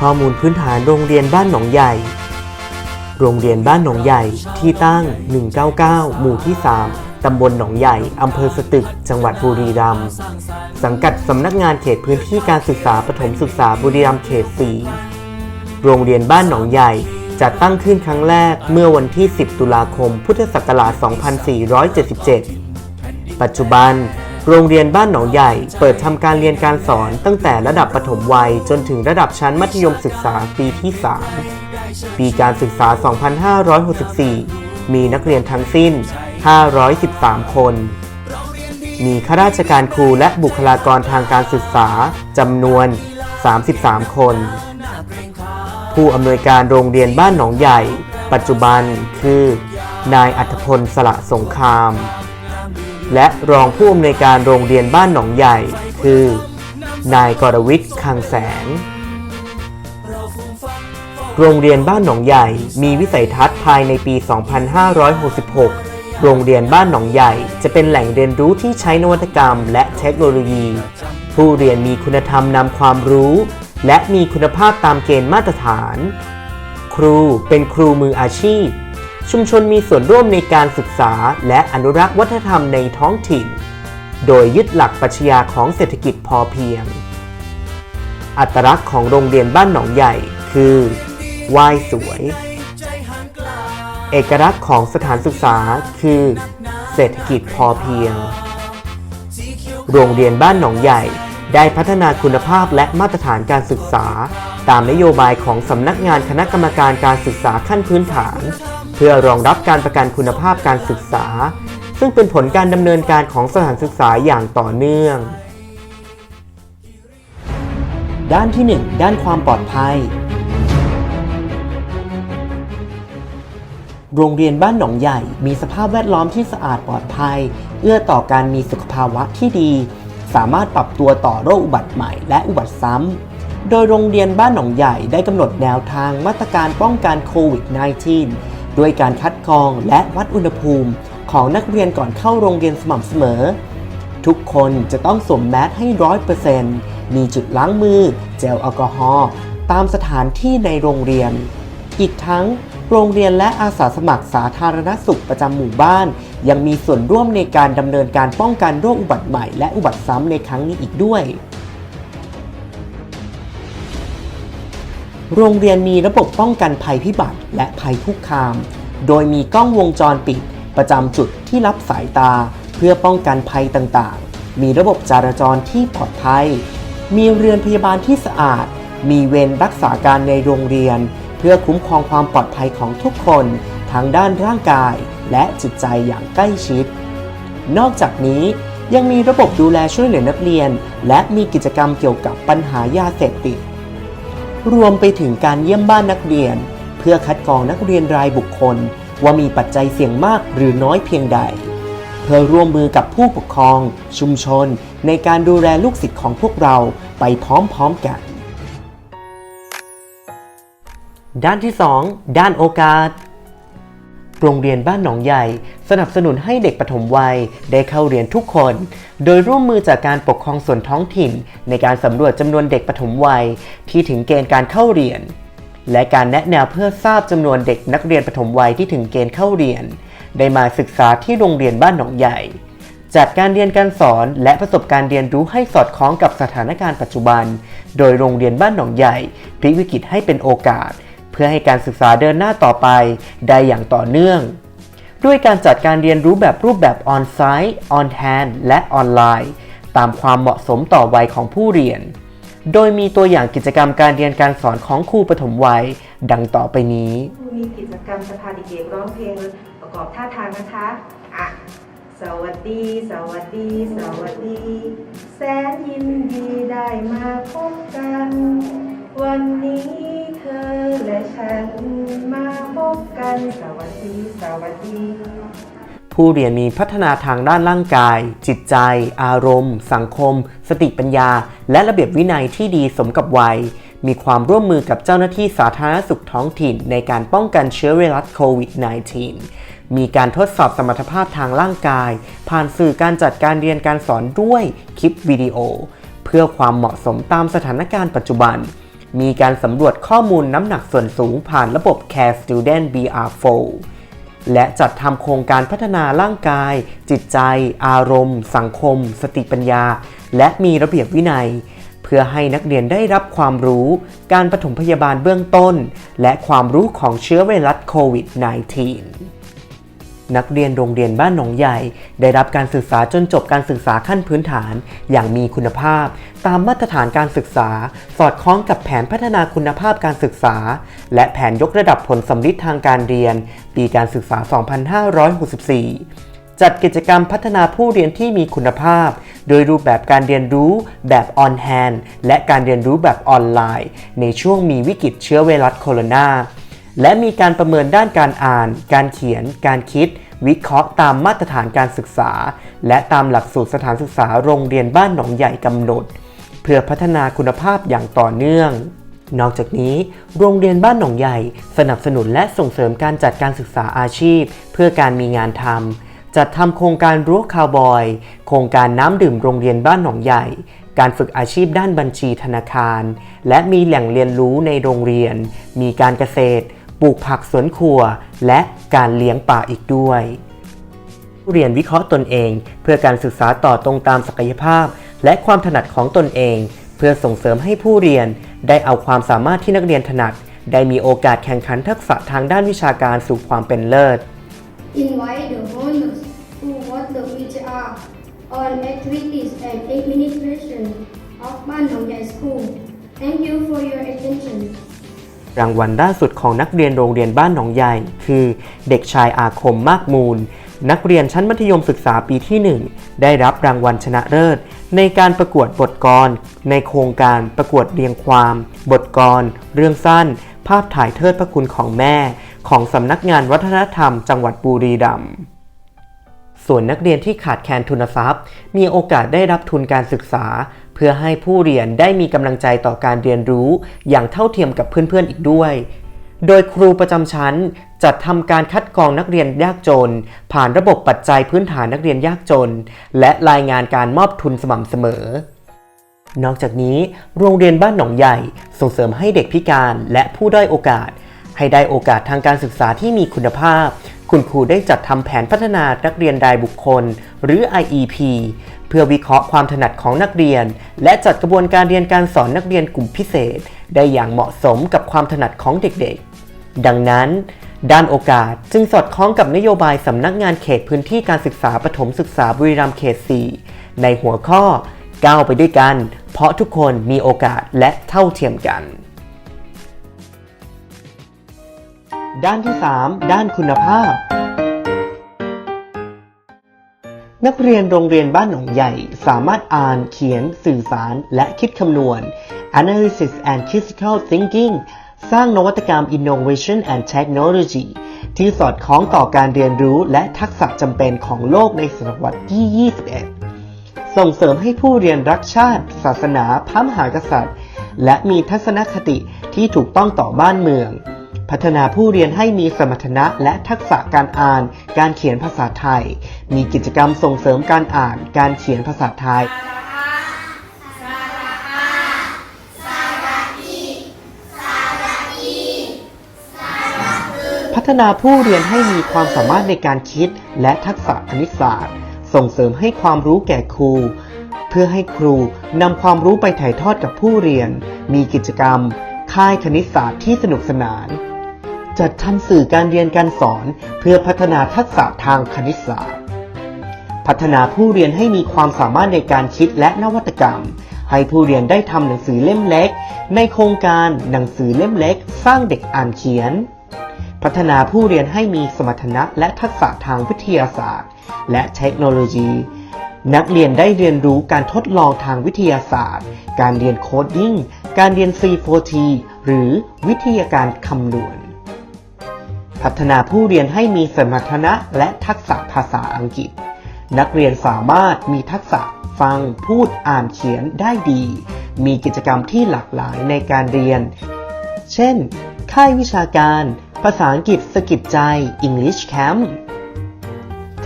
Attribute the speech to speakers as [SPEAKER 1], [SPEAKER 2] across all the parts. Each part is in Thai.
[SPEAKER 1] ข้อมูลพื้นฐานโรงเรียนบ้านหนองใหญ่ โรงเรียนบ้านหนองใหญ่ที่ตั้ง 199 หมู่ที่ 3 ตำบลหนองใหญ่ อำเภอสตึก จังหวัดบุรีรัมย์ สังกัดสำนักงานเขตพื้นที่การศึกษาประถมศึกษาบุรีรัมย์เขต 4 โรงเรียนบ้านหนองใหญ่จัดตั้งขึ้นครั้งแรกเมื่อวันที่ 10 ตุลาคม พุทธศักราช 2477 ปัจจุบัน โรงเรียนบ้านหนองใหญ่ เปิดทำการเรียนการสอนตั้งแต่ระดับประถมวัยจนถึงระดับชั้นมัธยมศึกษาปีที่ 3 ปีการศึกษา 2564 มีนักเรียนทั้งสิ้น 513 คน มีข้าราชการครูและบุคลากรทางการศึกษาจำนวน 33 คน ผู้อำนวยการโรงเรียนบ้านหนองใหญ่ ปัจจุบันคือ นายอัธพลสละสงคราม และรองผู้อำนวยการโรงเรียนบ้านหนองใหญ่ คือ นายกรวิทย์คังแสง โรงเรียนบ้านหนองใหญ่ มีวิสัยทัศน์ภายในปี 2566 โรงเรียนบ้านหนองใหญ่ จะเป็นแหล่งเรียนรู้ที่ใช้นวัตกรรม และเทคโนโลยี ผู้เรียนมีคุณธรรมนำความรู้ และมีคุณภาพตามเกณฑ์มาตรฐาน ครูเป็นครูมืออาชีพ ชุมชนมีส่วนร่วมในการศึกษาและอนุรักษ์วัฒนธรรมในท้องถิ่น โดยยึดหลักปรัชญาของเศรษฐกิจพอเพียง อัตลักษณ์ของโรงเรียนบ้านหนองใหญ่คือไหว้สวย เอกลักษณ์ของสถานศึกษาคือ เศรษฐกิจพอเพียง โรงเรียนบ้านหนองใหญ่ได้พัฒนาคุณภาพและมาตรฐานการศึกษา ตามนโยบายของสำนักงานคณะกรรมการการศึกษาขั้นพื้นฐาน เพื่อรองรับการประกันคุณภาพการศึกษา ซึ่งเป็นผลการดำเนินการของสถานศึกษาอย่างต่อเนื่อง ด้านที่ 1 ด้านความปลอดภัย โรงเรียนบ้านหนองใหญ่มีสภาพแวดล้อมที่สะอาดปลอดภัย เอื้อต่อการมีสุขภาวะที่ดี สามารถปรับตัวต่อโรคอุบัติใหม่และอุบัติซ้ำโดยโรงเรียนบ้านหนองใหญ่ได้กำหนดแนวทางมาตรการป้องกันโควิด -19 ด้วยการคัดกรองและวัดอุณหภูมิของนักเรียนก่อนเข้าโรงเรียนสม่ำเสมอ ทุกคนจะต้องสวมแมสให้ร้อยเปอร์เซ็นต์มีจุดล้างมือ เจลแอลกอฮอล์ตามสถานที่ในโรงเรียน อีกทั้งโรงเรียนและอาสาสมัครสาธารณสุขประจำหมู่บ้าน ยังมีส่วนร่วมในการดำเนินการป้องกันโรคอุบัติใหม่และอุบัติซ้ำในครั้งนี้อีกด้วย โรงเรียนมีระบบป้องกันภัยพิบัติและภัยคุกคาม โดยมีกล้องวงจรปิด ประจำจุดที่รับสายตา เพื่อป้องกันภัยต่างๆ มีระบบจราจรที่ปลอดภัย มีเรือนพยาบาลที่สะอาด มีเวรรักษาการในโรงเรียน เพื่อคุ้มครองความปลอดภัยของทุกคนทั้งด้านร่างกายและจิตใจอย่างใกล้ชิด นอกจากนี้ยังมีระบบดูแลช่วยเหลือนักเรียน และมีกิจกรรมเกี่ยวกับปัญหายาเสพติด รวมไปถึงการเยี่ยมบ้านนักเรียน เพื่อคัดกรองนักเรียนรายบุคคล ว่ามีปัจจัยเสี่ยงมากหรือน้อยเพียงใด เพื่อร่วมมือกับผู้ปกครอง ชุมชน ในการดูแลลูกศิษย์ของพวกเราไปพร้อมๆกัน ด้านที่ 2 ด้านโอกาส โรงเรียนบ้านหนองใหญ่ สนับสนุนให้เด็กปฐมวัยได้เข้าเรียนทุกคน โดยร่วมมือจากการปกครองส่วนท้องถิ่น ในการสำรวจจำนวนเด็กปฐมวัย ที่ถึงเกณฑ์การเข้าเรียน และการแนะแนวเพื่อทราบจำนวนเด็กนักเรียนปฐมวัยที่ถึงเกณฑ์เข้าเรียน ได้มาศึกษาที่โรงเรียนบ้านหนองใหญ่ จัดการเรียนการสอนและประสบการณ์เรียนรู้ให้สอดคล้องกับสถานการณ์ปัจจุบัน โดยโรงเรียนบ้านหนองใหญ่พลิกวิกฤตให้เป็นโอกาส พื่อให้การศึกษาเดินหน้าต่อไปได้อย่างต่อเนื่อง ด้วยการจัดการเรียนรู้แบบรูปแบบออนไซต์ออนแ n นและออนไลน์ตามความเหมาะสมต่อวัยของผู้เรียน โดยมีตัวอย่างกิจกรรมการเรียนการสอนของครูปฐมวัย ดังต่อไปนี้
[SPEAKER 2] มีกิจกรรมจะพาเด็กๆร้องเพลงประกอบท่าทางนะคะอะสวัสดี สวัสดี สวัสดี แสนยินดีได้มาพบกัน วันนี้ ธอและฉันมาพบกันสวัสดีสวัสดี
[SPEAKER 1] ผู้เรียนมีพัฒนาทางด้านร่างกาย จิตใจ อารมณ์ สังคม สติปัญญา และระเบียบวินัยที่ดีสมกับวัย มีความร่วมมือกับเจ้าหน้าที่สาธารณสุขท้องถิ่น ในการป้องกันเชื้อไวรัสโควิด -19 มีการทดสอบสมรรถภาพทางร่างกาย ผ่านสื่อการจัดการเรียนการสอนด้วยคลิปวิดีโอ เพื่อความเหมาะสมตามสถานการณ์ปัจจุบัน มีการสำรวจข้อมูลน้ำหนักส่วนสูงผ่านระบบ Care Student BR4 และจัดทำโครงการพัฒนาร่างกาย จิตใจ อารมณ์ สังคม สติปัญญา และมีระเบียบวินัย เพื่อให้นักเรียนได้รับความรู้ การปฐมพยาบาลเบื้องต้น และความรู้ของเชื้อไวรัสโควิด -19 นักเรียนโรงเรียนบ้านหนองใหญ่ ได้รับการศึกษาจนจบการศึกษาขั้นพื้นฐาน อย่างมีคุณภาพ ตามมาตรฐานการศึกษา สอดคล้องกับแผนพัฒนาคุณภาพการศึกษา และแผนยกระดับผลสำลิดทางการเรียน ปีการศึกษา 2564จัดกิจกรรมพัฒนาผู้เรียนที่มีคุณภาพ โดยรูปแบบการเรียนรู้แบบ on hand และการเรียนรู้แบบออนไลน์ ในช่วงมีวิกฤตเชื้อไวรัสโคโรนา และมีการประเมินด้านการอ่าน การเขียน การคิด วิเคราะห์ตามมาตรฐานการศึกษา และตามหลักสูตรสถานศึกษาโรงเรียนบ้านหนองใหญ่กำหนด เพื่อพัฒนาคุณภาพอย่างต่อเนื่อง นอกจากนี้ โรงเรียนบ้านหนองใหญ่ สนับสนุนและส่งเสริมการจัดการศึกษาอาชีพ เพื่อการมีงานทำจัดทำโครงการรั้วคาวบอย โครงการน้ำดื่มโรงเรียนบ้านหนองใหญ่ การฝึกอาชีพด้านบัญชีธนาคาร และมีแหล่งเรียนรู้ในโรงเรียน มีการเกษตร ปลูกผักสวนครัว และการเลี้ยงป่าอีกด้วยผู้เรียนวิเคราะห์ตนเอง เพื่อการศึกษาต่อตรงตามศักยภาพ และความถนัดของตนเอง เพื่อส่งเสริมให้ผู้เรียนได้เอาความสามารถที่นักเรียนถนัด ได้มีโอกาสแข่งขันทักษะทางด้านวิชาการสู่ความเป็นเลิศ
[SPEAKER 3] invite the honors to vote the VTR on activities and administration of Ban Nong Yai School. Thank you for your attention.
[SPEAKER 1] รางวัลล่าสุดของนักเรียนโรงเรียนบ้านหนองใหญ่ คือ เด็กชายอาคมมากมูล นักเรียนชั้นมัธยมศึกษาปีที่ 1 ได้รับรางวัลชนะเลิศ ในการประกวดบทกร ในโครงการประกวดเรียงความ บทกร เรื่องสั้น ภาพถ่ายเทิดพระคุณของแม่ ของสำนักงานวัฒนธรรม จังหวัดบุรีรัมย์ส่วนนักเรียนที่ขาดแคลนทุนทรัพย์ มีโอกาสได้รับทุนการศึกษา เพื่อให้ผู้เรียนได้มีกำลังใจต่อการเรียนรู้อย่างเท่าเทียมกับเพื่อนๆอีกด้วย โดยครูประจำชั้นจัดทำการคัดกรองนักเรียนยากจน ผ่านระบบปัจจัยพื้นฐานนักเรียนยากจน และรายงานการมอบทุนสม่ำเสมอ นอกจากนี้ โรงเรียนบ้านหนองใหญ่ส่งเสริมให้เด็กพิการและผู้ด้อยโอกาส ให้ได้โอกาสทางการศึกษาที่มีคุณภาพ คุณครูได้จัดทำแผนพัฒนานักเรียนรายบุคคล หรือ IEP เพื่อวิเคราะห์ความถนัดของนักเรียน และจัดกระบวนการเรียนการสอนนักเรียนกลุ่มพิเศษ ได้อย่างเหมาะสมกับความถนัดของเด็กๆ ดังนั้นด้านโอกาสจึงสอดคล้องกับนโยบายสำนักงานเขตพื้นที่การศึกษาปฐมศึกษาบุรีรัมย์เขต 4 ในหัวข้อก้าวไปด้วยกัน เพราะทุกคนมีโอกาสและเท่าเทียมกัน ด้านที่ 3 ด้านคุณภาพ นักเรียนโรงเรียนบ้านหนองใหญ่ สามารถอ่านเขียนสื่อสารและคิดคำนวณ Analysis and Critical Thinking สร้างนวัตกรรม Innovation and Technology ที่สอดคล้องต่อการเรียนรู้และทักษะจำเป็นของโลกในศตวรรษที่ 21 ส่งเสริมให้ผู้เรียนรักชาติ ศาสนาพระมหากษัตริย์ และมีทัศนคติที่ถูกต้องต่อบ้านเมือง พัฒนาผู้เรียนให้มีสมรรถนะและทักษะการอ่าน การเขียนภาษาไทย มีกิจกรรมส่งเสริมการอ่าน การเขียนภาษาไทยพัฒนาผู้เรียนให้มีความสามารถในการคิดและทักษะคณิตศาสตร์ ส่งเสริมให้ความรู้แก่ครู เพื่อให้ครูนำความรู้ไปถ่ายทอดกับผู้เรียน มีกิจกรรม ค่ายคณิตศาสตร์ที่สนุกสนาน จัดทำสื่อการเรียนการสอน เพื่อพัฒนาทักษะทางคณิตศาสตร์ พัฒนาผู้เรียนให้มีความสามารถในการคิดและนวัตกรรม ให้ผู้เรียนได้ทำหนังสือเล่มเล็ก ในโครงการหนังสือเล่มเล็ก สร้างเด็กอ่านเขียน พัฒนาผู้เรียนให้มีสมรรถนะและทักษะทางวิทยาศาสตร์ และเทคโนโลยี นักเรียนได้เรียนรู้การทดลองทางวิทยาศาสตร์ การเรียนโคดดิ้ง การเรียน C4T หรือวิทยาการคำนวณ พัฒนาผู้เรียนให้มีสมรรถนะและทักษะภาษาอังกฤษ นักเรียนสามารถมีทักษะฟัง พูด อ่าน เขียนได้ดี มีกิจกรรมที่หลากหลายในการเรียน เช่น ค่ายวิชาการ ภาษาอังกฤษสกิดใจ English Camp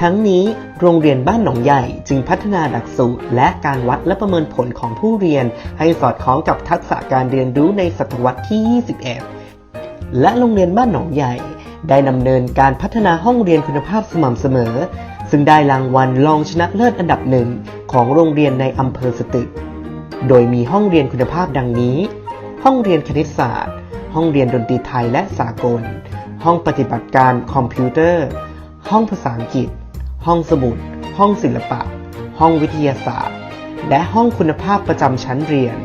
[SPEAKER 1] ทั้งนี้โรงเรียนบ้านหนองใหญ่จึงพัฒนาหลักสูตร และการวัดและประเมินผลของผู้เรียน ให้สอดคล้องกับทักษะการเรียนรู้ในศตวรรษที่ 21 และโรงเรียนบ้านหนองใหญ่ ได้ดำเนินการพัฒนาห้องเรียนคุณภาพสม่ำเสมอ ซึ่งได้รางวัลรองชนะเลิศอันดับหนึ่งของโรงเรียนในอำเภอสตึก โดยมีห้องเรียนคุณภาพดังนี้ ห้องเรียนคณิตศาสตร์ ห้องเรียนดนตรีไทยและสากล ห้องปฏิบัติการคอมพิวเตอร์ ห้องภาษาอังกฤษ ห้องสมุด ห้องศิลปะ ห้องวิทยาศาสตร์ และห้องคุณภาพประจำชั้นเรียน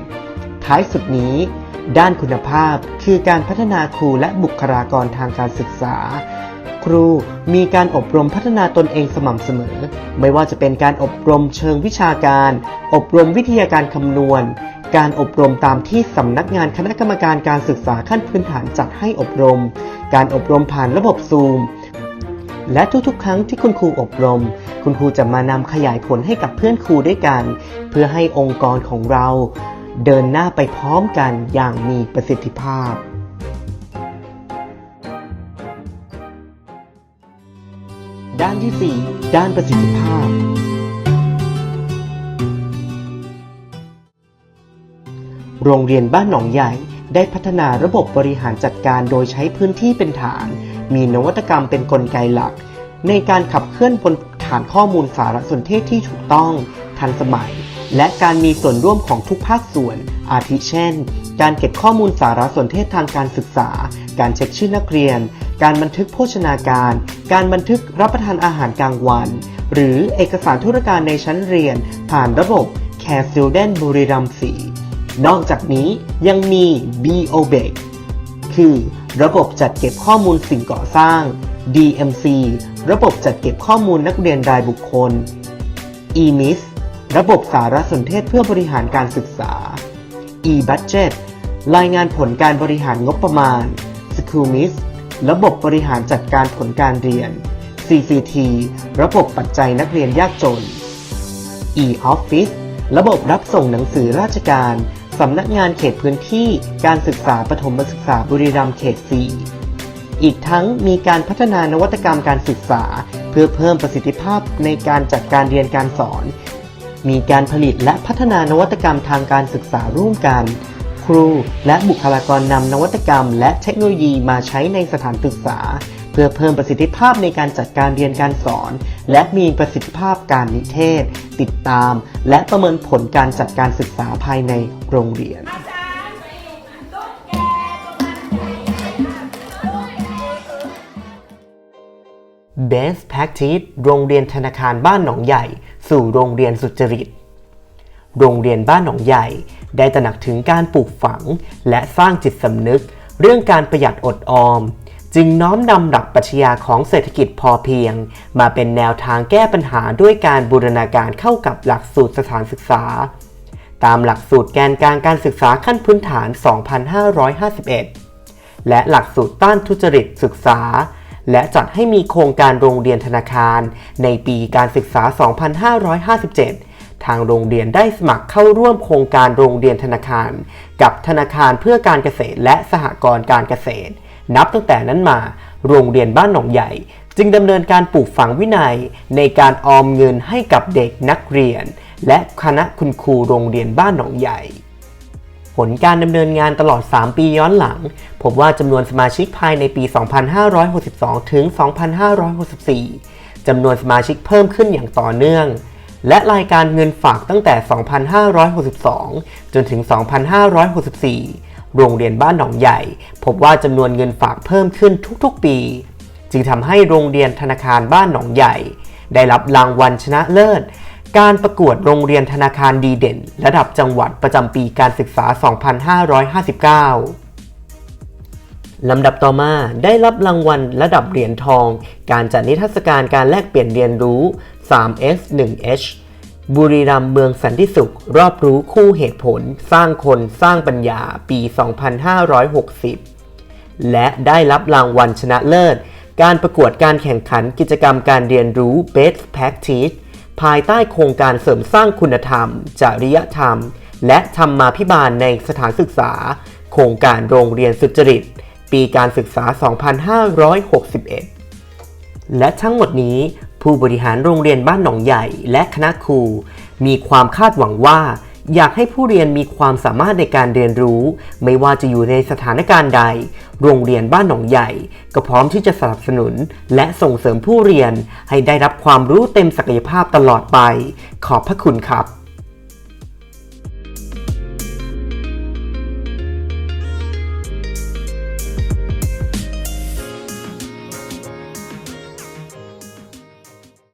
[SPEAKER 1] ท้ายสุดนี้ ด้านคุณภาพคือการพัฒนาครูและบุคลากรทางการศึกษา ครูมีการอบรมพัฒนาตนเองสม่ำเสมอ ไม่ว่าจะเป็นการอบรมเชิงวิชาการ อบรมวิทยาการคำนวณ การอบรมตามที่สำนักงานคณะกรรมการการศึกษาขั้นพื้นฐานจัดให้อบรม การอบรมผ่านระบบซูม และทุกๆ ครั้งที่คุณครูอบรมคุณครูจะมานำขยายผลให้กับเพื่อนครูด้วยกัน เพื่อให้องค์กรของเรา เดินหน้าไปพร้อมกันอย่างมีประสิทธิภาพด้านที่ 4 ด้านประสิทธิภาพ โรงเรียนบ้านหนองใหญ่ได้พัฒนาระบบบริหารจัดการโดยใช้พื้นที่เป็นฐาน มีนวัตกรรมเป็นนกลไกหลัก ในการขับเคลื่อนบนฐานข้อมูลสารสนเทศที่ถูกต้องทันสมัย และการมีส่วนร่วมของทุกภาคส่วน อาทิเช่น การเก็บข้อมูลสารสนเทศทางการศึกษา การเช็คชื่อนักเรียน การบันทึกโภชนาการ การบันทึกรับประทานอาหารกลางวัน หรือเอกสารธุรการในชั้นเรียน ผ่านระบบ Care Student บุรีรัมย์4นอกจากนี้ยังมี BOB คือ ระบบจัดเก็บข้อมูลสิ่งก่อสร้าง DMC ระบบจัดเก็บข้อมูลนักเรียนรายบุคคล EMIS ระบบสารสนเทศเพื่อบริหารการศึกษา e-budget รายงานผลการบริหารงบประมาณ SchoolMIS ระบบบริหารจัดการผลการเรียน CCT ระบบปัจจัยนักเรียนยากจน e-office ระบบรับส่งหนังสือราชการสำนักงานเขตพื้นที่การศึกษาปฐมศึกษาบุรีรัมย์เขต 4 อีกทั้งมีการพัฒนานวัตกรรมการศึกษา เพื่อเพิ่มประสิทธิภาพในการจัดการเรียนการสอน มีการผลิตและพัฒนานวัตกรรมทางการศึกษาร่วมกัน ครูและบุคลากรนำนวัตกรรม และเทคโนโลยีมาใช้ในสถานศึกษา เพื่อเพิ่มประสิทธิภาพในการจัดการเรียนการสอน และมีประสิทธิภาพการนิเทศ ติดตาม และประเมินผลการจัดการศึกษาภายในโรงเรียน Best Practice โรงเรียนธนาคารบ้านหนองใหญ่ สู่โรงเรียนสุจริต โรงเรียนบ้านหนองใหญ่ได้ตระหนักถึงการปลูกฝัง และสร้างจิตสำนึก เรื่องการประหยัดอดออม จึงน้อมนำหลักปรัชญาของเศรษฐกิจพอเพียง มาเป็นแนวทางแก้ปัญหาด้วยการบูรณาการเข้ากับหลักสูตรสถานศึกษา ตามหลักสูตรแกนกลางการศึกษาขั้นพื้นฐาน 2551 และหลักสูตรต้านทุจริตศึกษา และจัดให้มีโครงการโรงเรียนธนาคาร ในปีการศึกษา 2557 ทางโรงเรียนได้สมัครเข้าร่วมโครงการโรงเรียนธนาคาร กับธนาคารเพื่อการเกษตรและสหกรณ์การเกษตร นับตั้งแต่นั้นมา โรงเรียนบ้านหนองใหญ่ จึงดำเนินการปลูกฝังวินัยในการออมเงินให้กับเด็กนักเรียน และคณะคุณครูโรงเรียนบ้านหนองใหญ่ ผลการดำเนินงานตลอด 3 ปีย้อนหลัง พบว่าจำนวนสมาชิกภายในปี 2562 ถึง 2564 จำนวนสมาชิกเพิ่มขึ้นอย่างต่อเนื่อง และรายการเงินฝากตั้งแต่ 2562 จนถึง 2564 โรงเรียนบ้านหนองใหญ่ พบว่าจำนวนเงินฝากเพิ่มขึ้นทุกๆ ปี จึงทำให้โรงเรียนธนาคารบ้านหนองใหญ่ ได้รับรางวัลชนะเลิศ การประกวดโรงเรียนธนาคารดีเด่น ระดับจังหวัดประจำปีการศึกษา 2559 ลำดับต่อมาได้รับรางวัลระดับเหรียญทอง การจัดนิทรรศการการแลกเปลี่ยนเรียนรู้ 3S 1H บุรีรัมย์เมืองสันติสุข รอบรู้คู่เหตุผล สร้างคนสร้างปัญญาปี 2560 และได้รับรางวัลชนะเลิศ การประกวดการแข่งขันกิจกรรมการเรียนรู้ Best Practice ภายใต้โครงการเสริมสร้างคุณธรรม จริยธรรม และธรรมาภิบาลในสถานศึกษา โครงการโรงเรียนสุจริต ปีการศึกษา 2561 และทั้งหมดนี้ผู้ผู้บริหารโรงเรียนบ้านหนองใหญ่ และคณะครู มีความคาดหวังว่า อยากให้ผู้เรียนมีความสามารถในการเรียนรู้ ไม่ว่าจะอยู่ในสถานการณ์ใด โรงเรียนบ้านหนองใหญ่ ก็พร้อมที่จะสนับสนุน และส่งเสริมผู้เรียนให้ได้รับความรู้เต็มศักยภาพตลอดไป ขอบพระคุณครับ